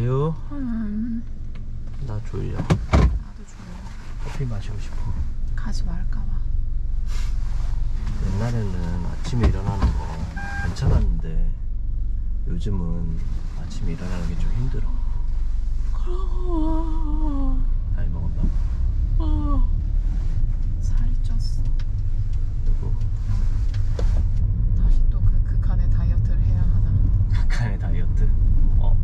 가요? 음, 나 졸려. 나도 졸려. 커피 마시고 싶어. 가지 말까봐. 옛날에는 아침에 일어나는 거 괜찮았는데 요즘은 아침에 일어나는 게 좀 힘들어. 그러고 나이 먹었나 봐. 어, 살이 쪘어. 그리고 다시 또 그 극한의 다이어트를 해야 하나. 극한의 다이어트. 어.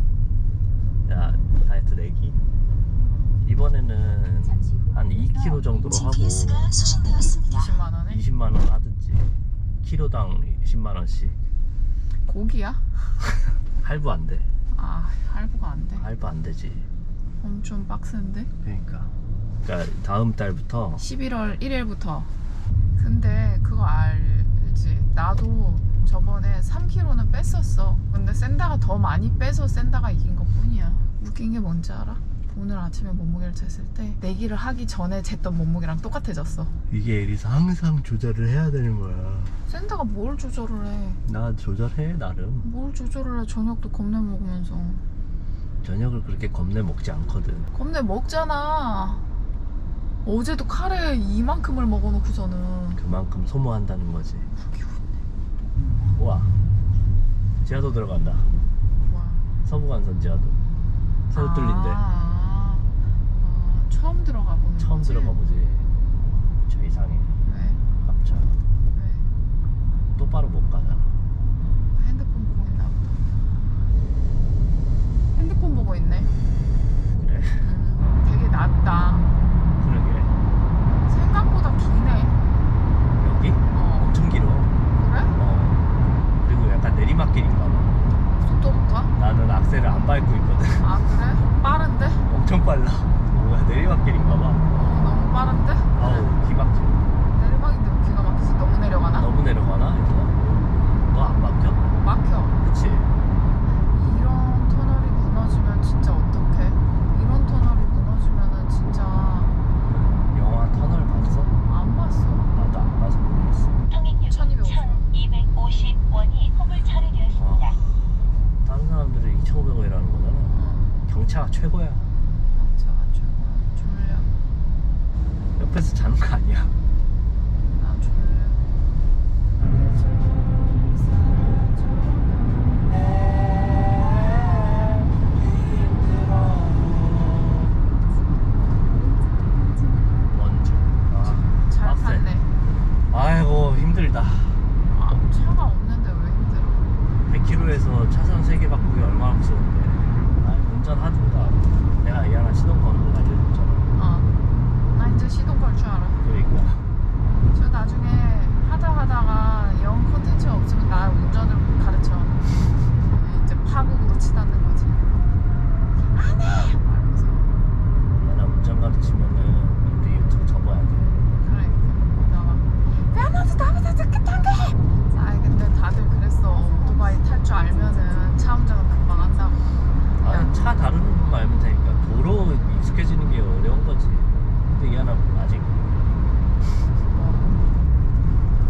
야, 다이어트 내기? 이번에는 한 2kg 정도로 하고 GPS가 수신되었습니다. 20만 원에? 20만 원 하든지 키로당 10만 원씩 고기야? 할부 안 돼. 아, 할부가 안 돼. 할부 안 되지. 엄청 빡센데? 그러니까. 그러니까 다음 달부터 11월 1일부터. 근데 그거 알지? 나도 저번에 3kg는 뺐었어. 근데 센다가 더 많이 빼서 센다가 이긴 것 뿐이야. 웃긴 게 뭔지 알아? 오늘 아침에 몸무게를 쟀을 때 내기를 하기 전에 쟀던 몸무게랑 똑같아졌어. 이게 에리서 항상 조절을 해야 되는 거야. 센다가 뭘 조절을 해? 나 조절해 나름. 뭘 조절을 해? 저녁도 겁내 먹으면서. 저녁을 그렇게 겁내 먹지 않거든. 겁내 먹잖아. 어제도 카레 이만큼을 먹어놓고서는. 그만큼 소모한다는 거지. 우와. 지하도 들어간다. 뭐야. 서부간선 지하도. 새로 뚫린대. 아, 아, 처음 들어가 보는 처음 거지? 들어가 보지. 저 이상해. 왜? 왜? 똑바로 못 가잖아. 핸드폰 보고 있나 보다. 핸드폰 보고 있네. 그래. 음, 되게 낮다. 그러게. 생각보다 기네. 여기 어, 엄청 길어. 그래? 어. 그리고 약간 내리막길인가? 나는 악셀을 안 밟고 있거든. 아, 그래? 빠른데? 엄청 빨라. 뭐야 내리막길인가 봐. 어, 너무 빠른데? 아우 기막혀. 내리막인데 왜 기가 막히지? 너무 내려가나? 너무 내려가나? 너 안 막혀? 막혀. 그치? 이런 터널이 무너지면 진짜 어떡해? 이런 터널이 무너지면은 진짜 영화 터널 봤어? 안 봤어. 나도 안 봐서 모르겠어. 통행료는 1250. 1,250원이 허물 처리되었습니다. 다른 사람들은 2,500원이라는 거잖아. 응. 경차가 최고야. 진짜 최고야. 졸려. 옆에서 자는 거 아니야. 나 졸려. 먼저. 아, 잘 빡세. 탔네. 아이고 힘들다. 아, 차가 없는데 왜 힘들어? 100km에서 차선 3개 바꾸기 얼마나 무서운데. 아 운전하든가. 내가 이하나 시동 거는 거 알려줬잖아. 어. 나 이제 시동 걸 줄 알아. 그러니까. 저 나중에 하다 하다가 영 콘텐츠가 없으면 나 운전을 가르쳐. 이제 치닫는 거지. 안 해! 말면서. 얘나 운전 가르치면은 우리 유튜브 접어야 돼. 그러니까. 나가. 야너도 나보다 늦게 탄 게! 아 근데 다들 그랬어. 오토바이 탈 줄 알면은 차 운전은 금방 한다고. 아니 차 다루는 법 알면 되니까 도로 익숙해지는 게 어려운 거지. 근데 얘나 아직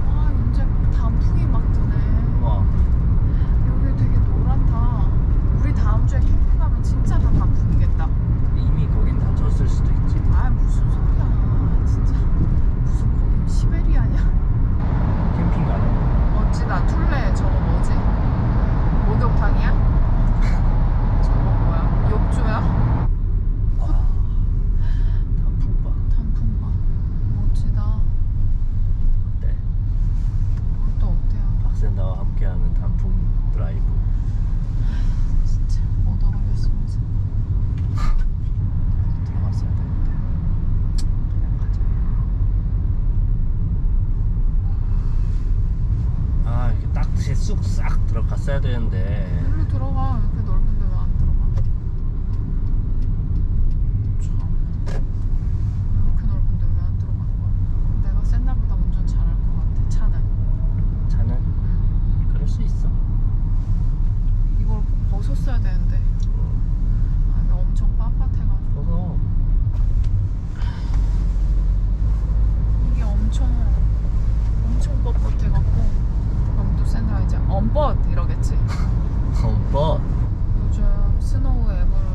아 이제 단풍이 막 드네. 와 여기 되게 노랗다. 우리 다음 주에 캠핑 가면 진짜 다 단풍이겠다. 이미 거긴 다 졌을 수도 있지. 아 무슨 소리야. 진짜 무슨 거기 시베리아냐. 캠핑 가는 거. 멋지다. 툴레 저거 뭐지? 목욕탕이야? 저거 뭐야? 욕조야? 아 단풍 봐. 단풍 봐. 멋지다. 어때? 또 어때요? 박센다와 함께하는 단풍 드라이브. 진짜 못 어울렸으면서. 들어갔어야 되는데. 그냥 가자. 아 이렇게 딱지 쑥싹 들어갔어야 되는데. 일로 들어가. 이렇게 넓은데 왜 안 들어가? 참. 이렇게 넓은데 왜 안 들어가는 거야? 내가 센 날보다 운전 잘할 것 같아. 차는. 차는 응. 그럴 수 있어. 이걸 벗었어야 되는데. 아, 이게 엄청 빳빳해가지고. 그래서 이게 엄청 그럼 또 샌드가 이제 언벗 이러겠지. 컴포. 요즘 스노우 앱을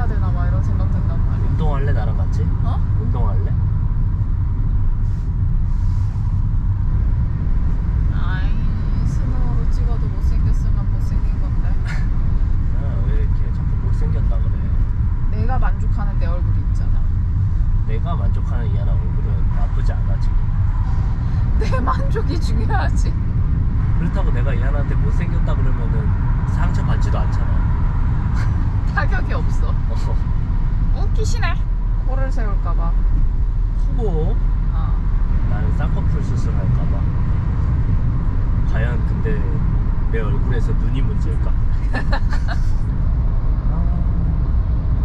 나가야 되나 봐 이런 생각 든단 말이야 운동할래 나랑 같이? 어? 운동할래? 아이 스노우로 찍어도 못생겼으면 못생긴 건데. 야, 왜 이렇게 자꾸 못생겼다 그래? 내가 만족하는 내 얼굴이 있잖아. 내가 만족하는 이하나 얼굴은 나쁘지 않아 지금. 내 만족이 중요하지. 그렇다고 내가 이하나한테 못생겼다 그러면은 상처 받지도 않잖아. 타격이 없어. 어, 웃기시네 코를 세울까봐 후보 어. 나는 쌍꺼풀 수술할까봐 과연 근데 내 얼굴에서 눈이 문제일까? 아,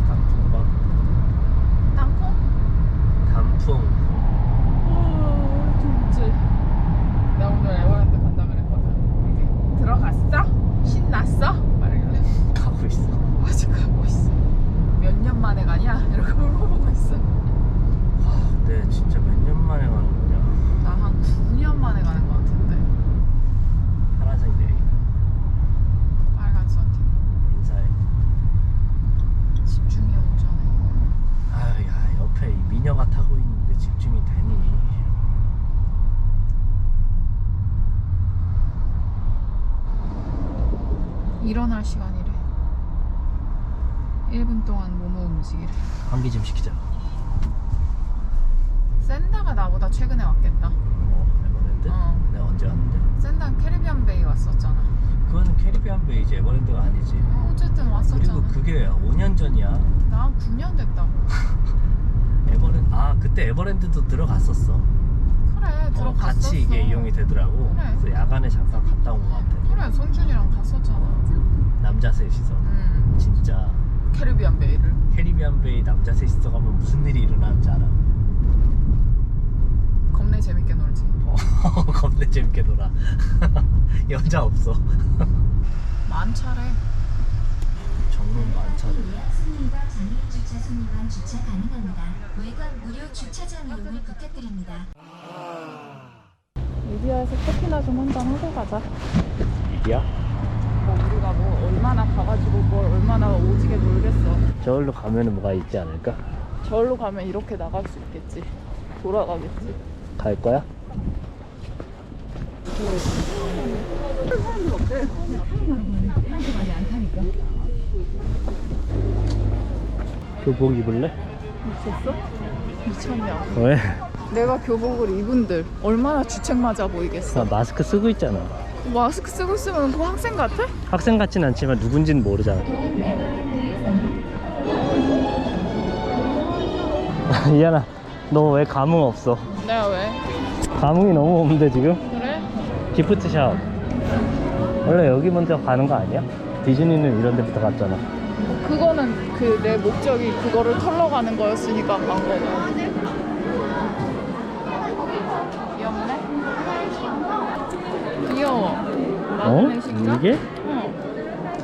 단풍 봐 땅콩? 단풍 아 진짜 나 오늘 에버랜드 간다 그랬거든 들어갔어? 신났어? 말하길래 가고 있어 아직 가고 있어 몇 년 만에 가냐? 이렇게 물어보고 있어 와 근데 진짜 몇 년 만에 가는 거냐 나 한 9년 만에 가는 것 같은데 파란색 레인 빨간 선팅 인사해 집중해 운전해 아유 야 옆에 이 미녀가 타고 있는데 집중이 되니 일어날 시간이래. 1분 동안 몸을 움직이래. 환기 좀 시키자. 샌다가 나보다 최근에 왔겠다. 어 에버랜드? 어. 내가 언제 왔는데? 샌다는 캐리비안 베이 왔었잖아. 그거는 캐리비안 베이지 에버랜드가 아니지. 어, 어쨌든 왔었잖아. 그리고 그게 5년 전이야. 나한 9년 됐다고. 에버랜드 아 그때 에버랜드도 들어갔었어. 그래 어, 들어갔었어. 같이 이게 이용이 되더라고. 그래. 그래서 야간에 잠깐 갔다 온 것 같아. 그래 성준이랑 갔었잖아 남자 셋이서 음 진짜 캐리비안 베이를 캐리비안 베이 남자 셋이서 가면 무슨 일이 일어나는지 알아? 겁내 재밌게 놀지 어, 겁내 재밌게 놀아 여자 없어 만차래 정문 만차를 승인과 장애인 주차소에만 주차 가능합니다. 외관 무료 주차장 이용을 부탁드립니다. 리비아에서 커피나 좀 한잔 하고 가자 이야? 뭐 우리가 뭐 얼마나 가가지고 뭘 얼마나 오지게 놀겠어 저울로 가면은 뭐가 있지 않을까? 저울로 가면 이렇게 나갈 수 있겠지 돌아가겠지 갈 거야? 교복 입을래? 미쳤어? 미쳤냐 왜? 내가 교복을 입은들 얼마나 주책 맞아 보이겠어 나 마스크 쓰고 있잖아 마스크 쓰고 있으면 그 학생 같아? 학생 같진 않지만 누군지는 모르잖아 이하나 너 왜 감흥 없어? 내가 왜? 감흥이 너무 없는데 지금? 그래? 기프트샵 원래 여기 먼저 가는 거 아니야? 디즈니는 이런 데부터 갔잖아 그거는 그 내 목적이 그거를 털러 가는 거였으니까 간 거고 귀엽네? 귀여워 마그넷인가? 어? 이게? 어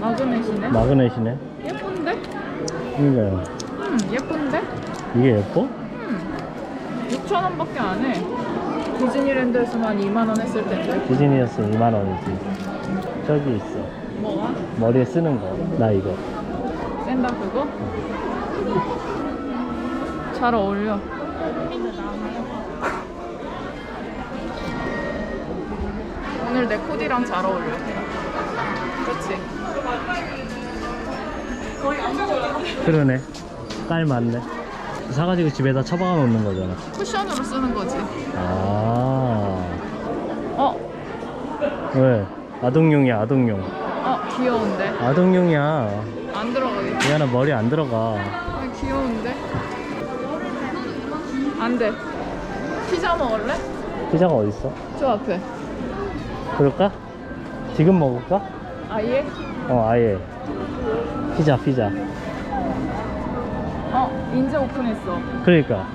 마그넷이네. 마그넷이네. 예쁜데? 이거요. 음 예쁜데? 이게 예뻐? 음 6천원밖에 안해. 디즈니랜드에서만 2만원 했을 텐데. 디즈니였으면 2만 원이지. 저기 있어. 뭐가? 머리에 쓰는 거. 나 이거. 샌다 그거? 잘 어울려. 오늘 내 코디랑 잘 어울려 그치? 그러네 깔 맞네 사가지고 집에다 처박아 놓는 거잖아 쿠션으로 쓰는 거지 아 어? 왜? 아동용이야 아동용 어 귀여운데? 아동용이야 안 들어가겠지? 미안아 머리 안 들어가 아 귀여운데? 안 돼 피자 먹을래? 피자가 어딨어? 저 앞에 그럴까? 지금 먹을까? 아예? 어 아예. 피자 피자. 어 이제 오픈했어. 그러니까.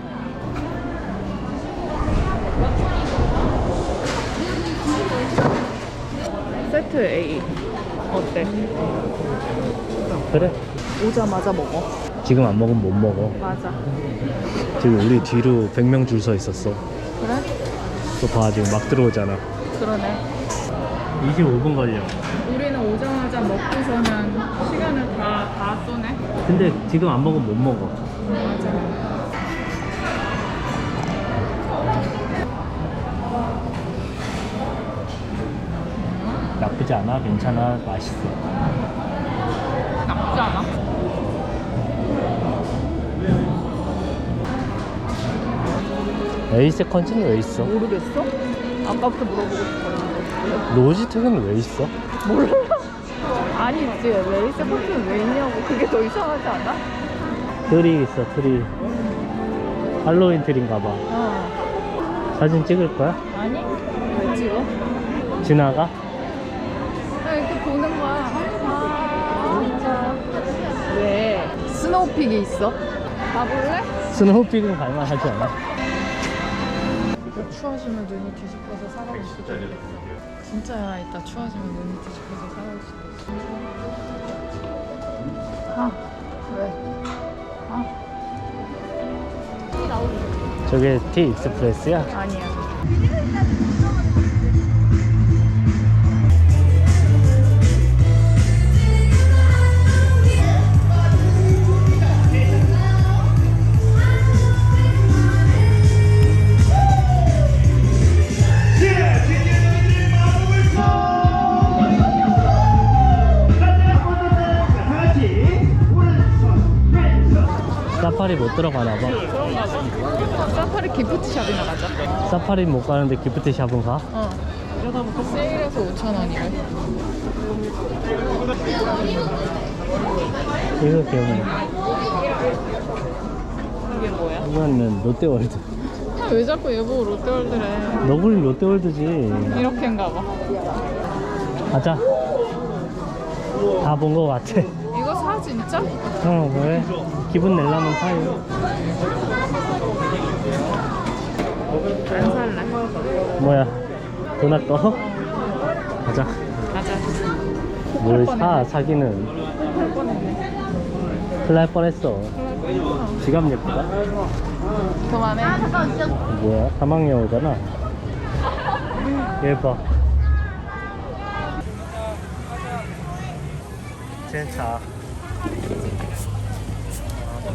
세트 A. 어때? 그래. 오자마자 먹어. 지금 안 먹으면 못 먹어. 맞아. 지금 우리 뒤로 100명 줄 서 있었어. 그래? 또 봐 지금 막 들어오잖아. 그러네 25분 걸려 우리는 오자마자 먹고서는 시간을 다, 다 쏘네 근데 지금 안 먹으면 못 먹어. 나쁘지 않아? 괜찮아? 맛있어. 나쁘지 않아? 에이스 컨치는 왜 있어? 모르겠어? 아까부터 물어보고 싶었는데 로지텍은 왜 있어? 몰라 아니지 레이스 커튼은 왜 있냐고 그게 더 이상하지 않아? 트리 있어 트리 할로윈 트리인가 봐 어 사진 찍을 거야? 아니 왜 찍어? 지나가? 그냥 이렇게 보는 거야 아 진짜 왜? 스노우픽이 있어? 가볼래? 스노우픽은 갈만하지 않아? 추워지면 눈이 뒤집혀서 사라질 수도 있겠어 진짜야 이따 추워지면 눈이 뒤집혀서 사라질 수도 있어. 아 왜? 아. 저게 티 익스프레스야? 아니야 사파리 못 들어가나 봐. 그런가 봐 사파리 기프트샵이나 가자. 사파리 못 가는데 기프트 샵은 가? 어. 세일해서 5,000원이래. 이거 귀엽네 이게 뭐야? 이거는 롯데월드. 아, 왜 자꾸 얘 보고 롯데월드래? 너구리 롯데월드지. 이렇게인가 봐. 가자. 다 본 거 같아 진짜? 어 왜? 기분 내려면 사요. 안 살래. 뭐야? 돈 아까워? 가자. 가자. 뭘. 사 사기는? 할 뻔했네. 큰일 날 뻔했어. 지갑 예쁘다. 그만해. 뭐야? 사막여우잖아. 얘봐 젠차 아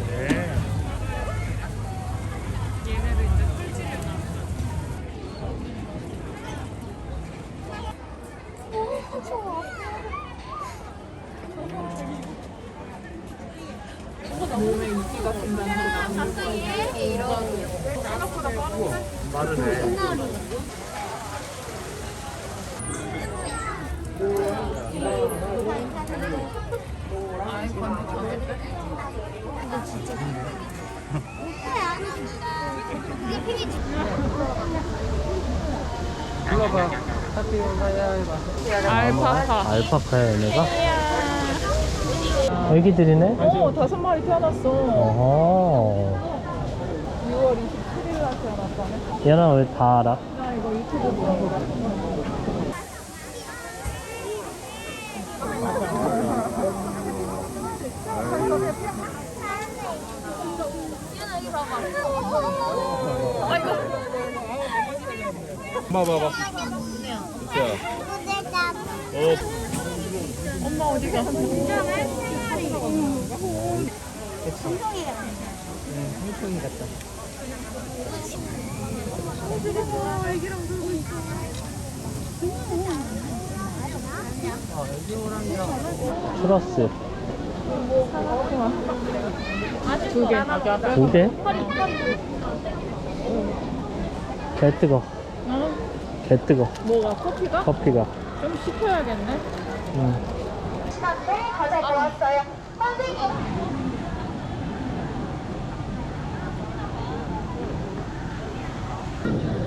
그래 얘네도 이제 꿀집이나 몸에 이끼 같은 데 마르네 아이콘 저기 알파카 알파카야 얘네가? 애기들이네? 오 다섯 마리 태어났어 어허 6월 27일 날 태어났다네 얘는 왜다 알아? 나 이거 유튜브 보는 거다 엄마 봐봐. 자, 어, 엄마 어디 갔어? 홍콩이 같다 추러스 두 개 두 개? 개 뜨거 어? 개 뜨거 뭐가 커피가? 커피가 좀 식혀야겠네 응.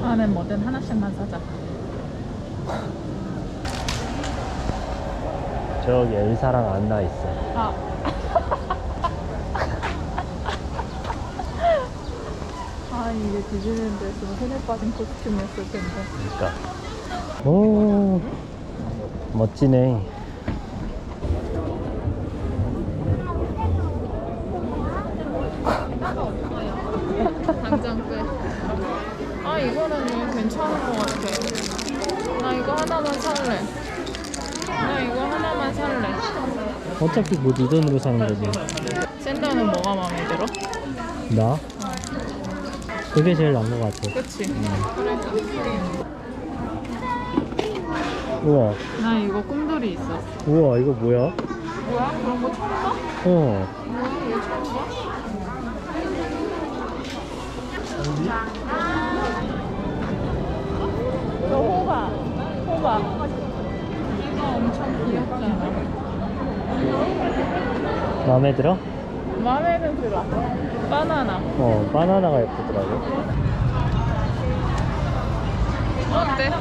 안에 뭐든 하나씩만 사자. 저기 엘사랑 안나 있어. 아. 아, 이게 디즈니랜드에서는 흔해 빠진 코스튬이었을 텐데. 그러니까. 오 멋지네 당장 빼. 아, 이거는 좀 괜찮은 것 같아. 나 이거 하나만 살래. 나 이거 하나만 살래. 어차피 뭐 네 돈으로 사는 거지. 샌더는 뭐가 마음에 들어? 나? 그게 제일 나은 것 같아. 그치? 그래. 우와, 나 이거 꿈돌이 있었어. 우와, 이거 뭐야? 뭐야? 그런 거 처음 봐? 어. 뭐야? 이거 처음 봐? 저 호박. 호박. 이거 엄청 귀엽잖아. 마음에 들어? 마음에는 들어. 바나나. 어, 바나나가 예쁘더라고. 어때?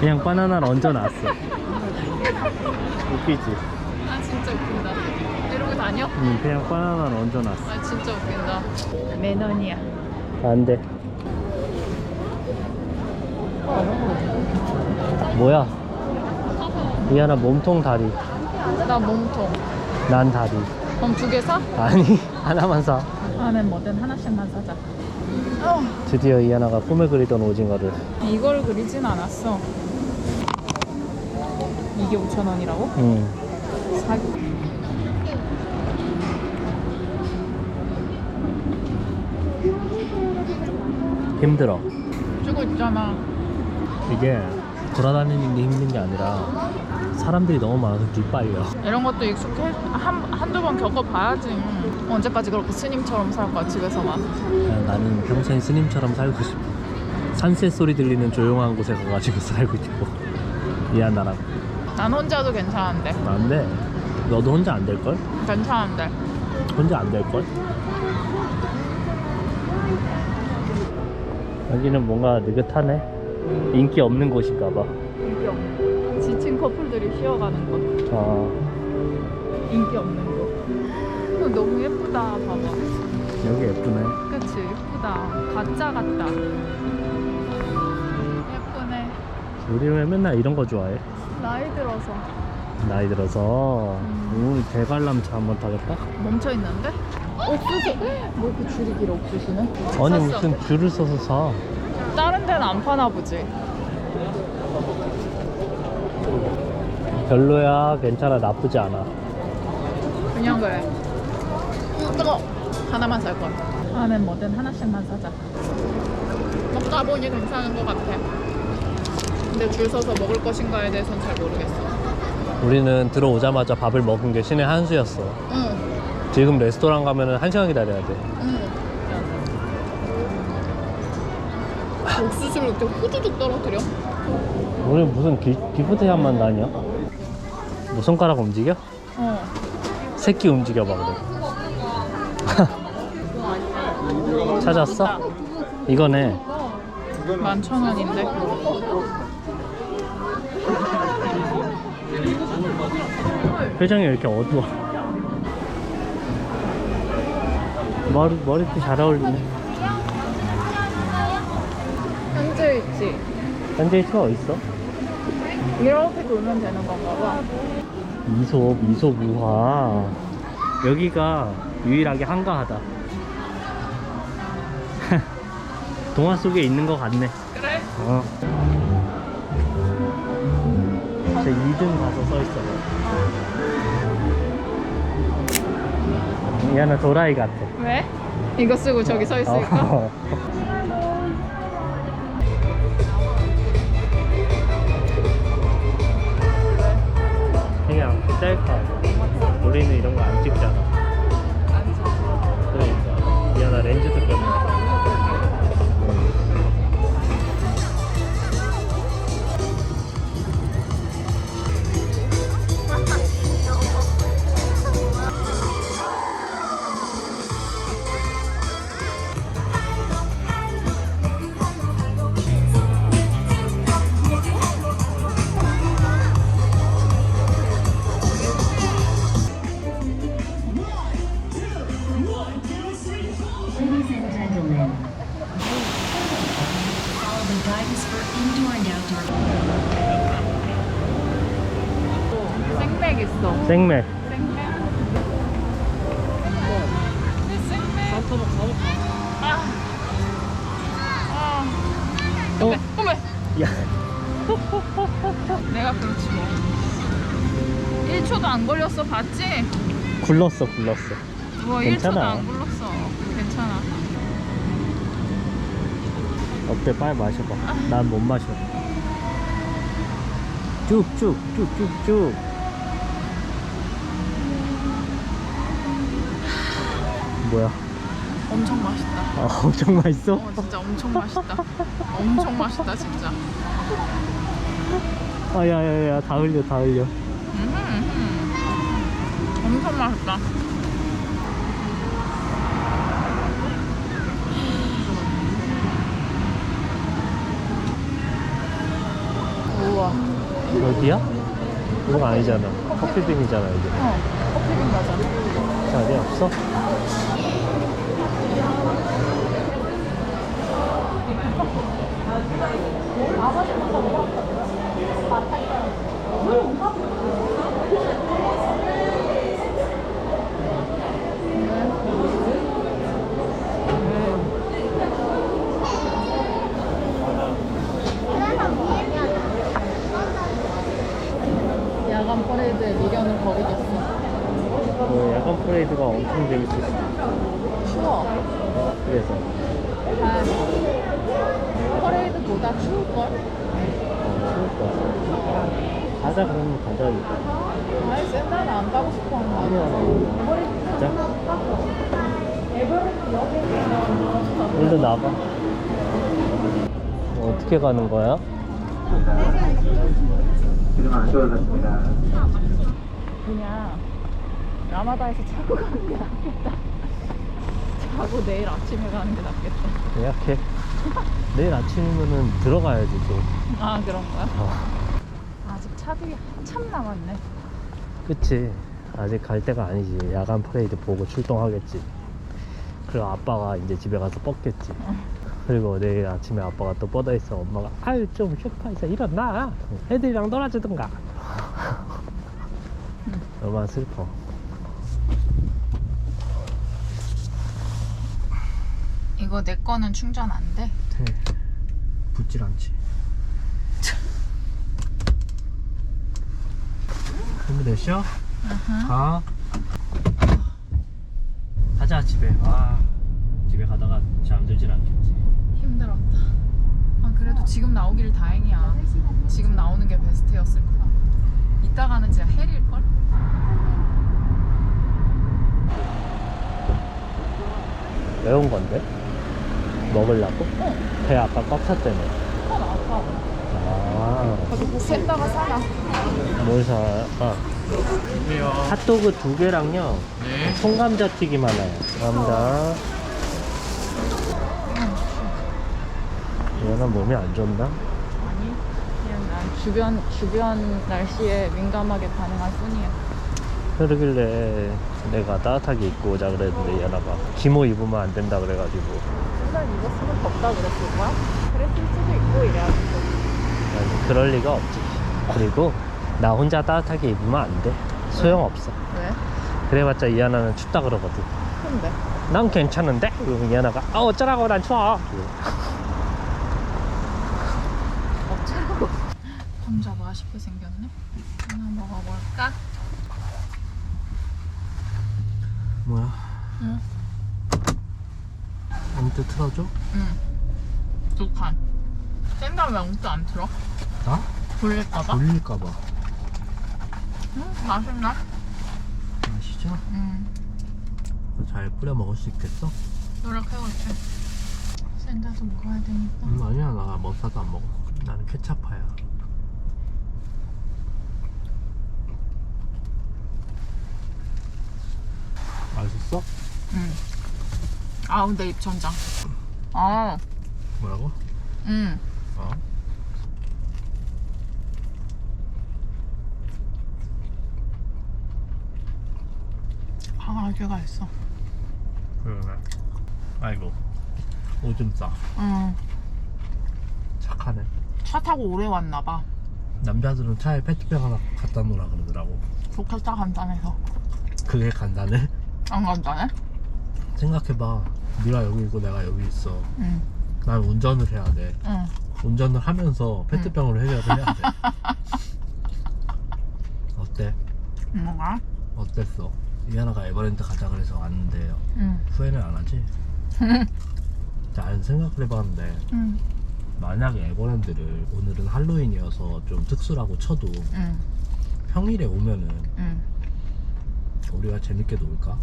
그냥 바나나를 얹어놨어. 웃기지? 아 진짜 웃긴다. 이러고 다녀? 응, 그냥 바나나를 얹어놨어. 아 진짜 웃긴다. 매너니야. 안 돼. 뭐야? 미안아, 몸통 다리. 나 몸통. 난 다리. 그럼 두 개 사? 아니, 하나만 사. 나는 뭐든 하나씩만 사자. 어, 드디어 이하나가 꿈에 그리던 오징어를. 이걸 그리진 않았어. 이게 5천 원이라고? 응. 사. 힘들어. 주고 있잖아. 이게 돌아다니는 게 힘든 게 아니라 사람들이 너무 많아서 뒷빨려. 이런 것도 익숙해 한 한두 번 겪어봐야지. 언제까지 그렇게 스님처럼 살 거야 집에서만. 그냥 나는 평생 스님처럼 살고 싶어. 산새 소리 들리는 조용한 곳에 가가지고 살고 싶어. 미안하라고. 난 혼자도 괜찮은데. 안 돼. 너도 혼자 안 될걸? 괜찮은데. 혼자 안 될걸? 여기는 뭔가 느긋하네. 인기 없는 곳인가 봐. 인기 없는. 지친 커플들이 쉬어가는 곳. 아, 인기 없는 곳. 이거 너무 예쁘다. 봐봐. 여기 예쁘네. 그치 예쁘다. 가짜 같다. 예쁘네. 우리 왜 맨날 이런 거 좋아해? 나이 들어서 나이 들어서 음, 대관람차 한번 타겠다? 멈춰 있는데? 옥수수. 뭐 이렇게 줄이 길어 옥수수는? 아니 샀어. 무슨 줄을 서서 사 다른 데는 안 파나 보지. 별로야 괜찮아 나쁘지 않아 그냥 그래. 음, 뜨거. 하나만 살 걸. 나는 뭐든 하나씩만 사자. 먹다 보니 괜찮은 것 같아. 근데 줄 서서 먹을 것인가에 대해서는 잘 모르겠어. 우리는 들어오자마자 밥을 먹은 게 신의 한 수였어 응, 지금 레스토랑 가면은 한 시간 기다려야 돼 응. 옥수수를 이렇게 후두둑 떨어뜨려? 우리 무슨 기, 기프트샵만 다녀? 뭐 손가락 움직여? 어. 새끼 움직여봐 그래 찾았어? 이거네 만천 원인데. 표정이 왜 이렇게 어두워 머리, 머리띠 잘 어울리네 현재 있지. 현재 있어 어딨어? 이렇게 돌면 되는 건가 봐. 미소 미소 무화 여기가 유일하게 한가하다 동화 속에 있는 것 같네 그래? 어. 저 2등 가서 서 있어 얘는 도라이 같아 왜? 이거 쓰고 저기 서 있으니까? 셀카. 우리는 이런 거 안 찍잖아 야 내가 그렇지 뭐. 1초도 안안 걸렸어 봤지? 굴렀어 굴렀어. 뭐 괜찮아. 1초도 안 굴렀어. 괜찮아. 어때? 빨리 마셔봐. 난 못 마셔. 쭉쭉 쭉쭉쭉. 뭐야? 엄청 맛있다. 아 엄청 맛있어? 어 진짜 엄청 맛있다. 엄청 맛있다 진짜. 아 야야야 다 흘려 다 흘려. 음, 음. 엄청 맛있다 우와 어디야? 이건 아니잖아 커피빈이잖아 여기 어 커피빈 맞아 자리 없어? 야간 퍼레이드에 미련을 버리겠어 그 야간 프레이드가 엄청 재밌었어 추워 그래서 아, 퍼레이드보다 추울걸? 어 추울 거야 가자 그러면 가자 이거 아이 센터는 안 가고 싶어 아니야 가자 일로 나가 어, 어떻게 가는 거야? 그냥 라마다에서 자고 가는 게 낫겠다. 자고 내일 아침에 가는 게 낫겠다. 예약해. 내일 아침이면은 들어가야지 또. 아 그런 거야? 어. 아직 차들이 한참 남았네. 그치. 아직 갈 때가 아니지. 야간 퍼레이드 보고 출동하겠지. 그리고 아빠가 이제 집에 가서 뻗겠지 그리고 내일 아침에 아빠가 또 뻗어 있어. 엄마가 아유 좀 쇼파에서 일어나. 애들이랑 놀아주든가. 얼마나 슬퍼. 이거 내 거는 충전 안 돼? 붙질 않지. 준비됐어? 가. 가자 집에. 아 집에 가다가 잠들진 않겠지 힘들었다 아 그래도 지금 나오길 다행이야 지금 나오는 게 베스트였을 거야 이따가는 진짜 헬일 걸? 왜 온 건데? 먹으려고? 배 아까 꽉 찼다며 어 나왔다 아, 샌다가 사나 뭘 사? 아, 핫도그 두 개랑요. 통감자 튀김 하나요. 감사합니다. 얘는 몸이 안 좋나? 아니 그냥 난 주변 주변 날씨에 민감하게 반응할 뿐이야 그러길래 내가 따뜻하게 입고 오자 그랬는데 얘나가 기모 입으면 안 된다 그래가지고 맨날 입었으면 덥다 그랬을 거야? 그랬을 수도 있고 이래가지고 아니, 그럴 리가 없지. 그리고 나 혼자 따뜻하게 입으면 안 돼. 소용없어. 왜? 그래봤자 이하나는 춥다 그러거든. 근데 난 괜찮은데? 이하나가 아 어쩌라고 난 추워. 어쩌라고 혼자 맛있게 생겼네 하나 먹어볼까? 뭐야? 응. 언제 틀어줘? 응두 칸 센 다음에 엉뚱 안 틀어? 나? 돌릴까봐? 돌릴까봐. 응 맛있나? 아시죠? 응 잘 뿌려 먹을 수 있겠어? 노력해볼게 센다도 먹어야 되니까 음, 아니야 나 머싸도 안 먹어. 나는 케찹파야. 맛있어? 응 아우 내 입천장 아 뭐라고? 응. 어? 강아지가 있어 그러네. 아이고 오줌 싸. 응. 착하네. 차 타고 오래 왔나봐 남자들은 차에 페트병 하나 갖다 놓으라 그러더라고. 좋겠다 간단해서 그게 간단해? 안 간단해? 생각해봐. 네가 여기 있고 내가 여기 있어. 응. 난 운전을 해야 돼. 응. 운전을 하면서 페트병으로 해결을 해야 돼. 어때? 뭐가? 어땠어? 이하나가 에버랜드 가자 그래서 왔는데 응. 후회는 안 하지? 잘 생각을 해봤는데 응. 만약에 에버랜드를 오늘은 할로윈이어서 좀 특수라고 쳐도 응. 평일에 오면은 응. 우리가 재밌게 놀까?